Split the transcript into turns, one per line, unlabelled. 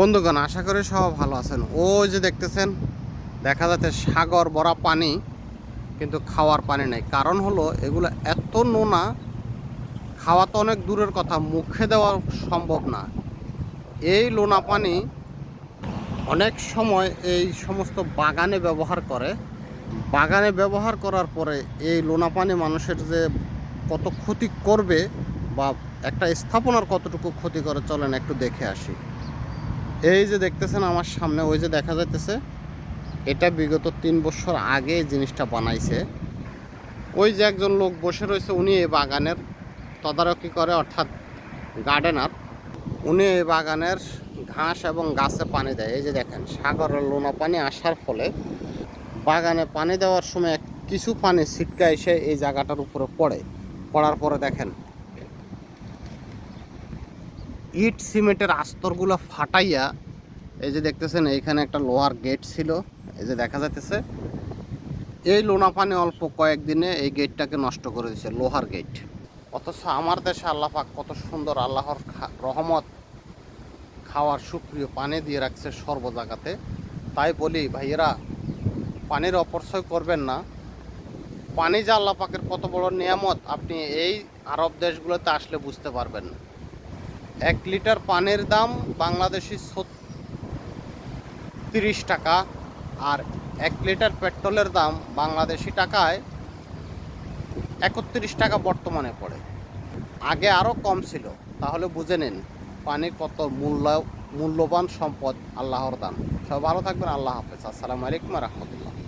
বন্ধুগণ, আশা করি সব ভালো আছেন। ওই যে দেখতেছেন, দেখা যাচ্ছে সাগর ভরা পানি, কিন্তু খাওয়ার পানি নেই। কারণ হলো, এগুলো এত নোনা, খাওয়া তো অনেক দূরের কথা, মুখে দেওয়া সম্ভব না। এই লোনা পানি অনেক সময় এই সমস্ত বাগানে ব্যবহার করে। বাগানে ব্যবহার করার পরে এই লোনা পানি মানুষের যে কত ক্ষতি করবে বা একটা স্থাপনার কতটুকু ক্ষতি করে, চলেন একটু দেখে আসি। এই যে দেখতেছেন আমার সামনে, ওই যে দেখা যাইতেছে, এটা বিগত তিন বছর আগে জিনিসটা বানাইছে। ওই যে একজন লোক বসে রয়েছে, উনি এই বাগানের তদারকি করে, অর্থাৎ গার্ডেনার উনি এই বাগানের ঘাস এবং গাছে পানি দেয়। এই যে দেখেন, সাগরের লোনা পানি আসার ফলে বাগানে পানি দেওয়ার সময় কিছু পানি ছিটকা এসে এই জায়গাটার উপরে পড়ে। পড়ার পরে দেখেন ইট সিমেন্টের আস্তরগুলো ফাটাইয়া, এই যে দেখতেছেন, এইখানে একটা লোহার গেট ছিল, এই যে দেখা যাইতেছে, এই লোনা পানি অল্প কয়েকদিনে এই গেটটাকে নষ্ট করে দিয়েছে লোহার গেট। অথচ আমার দেশে আল্লাহ পাক কত সুন্দর আল্লাহর রহমত, খাওয়ার সুপ্রিয় পানি দিয়ে রাখছে সর্ব জায়গাতে। তাই বলি, ভাইয়েরা, পানির অপচয় করবেন না। পানি যে আল্লাহ পাকের কত বড় নিয়ামত, আপনি এই আরব দেশগুলোতে আসলে বুঝতে পারবেন এক লিটার পানের দাম বাংলাদেশি তিরিশ টাকা আর এক লিটার পেট্রোলের দাম বাংলাদেশি টাকায় একত্রিশ টাকা বর্তমানে পড়ে। আগে আরও কম ছিল, তাহলে বুঝে নিন পানি কত মূল্য, মূল্যবান সম্পদ, আল্লাহর দান। সব ভালো থাকবেন, আল্লাহ হাফেজ। আসসালামু আলাইকুম রহমতুল্লাহ।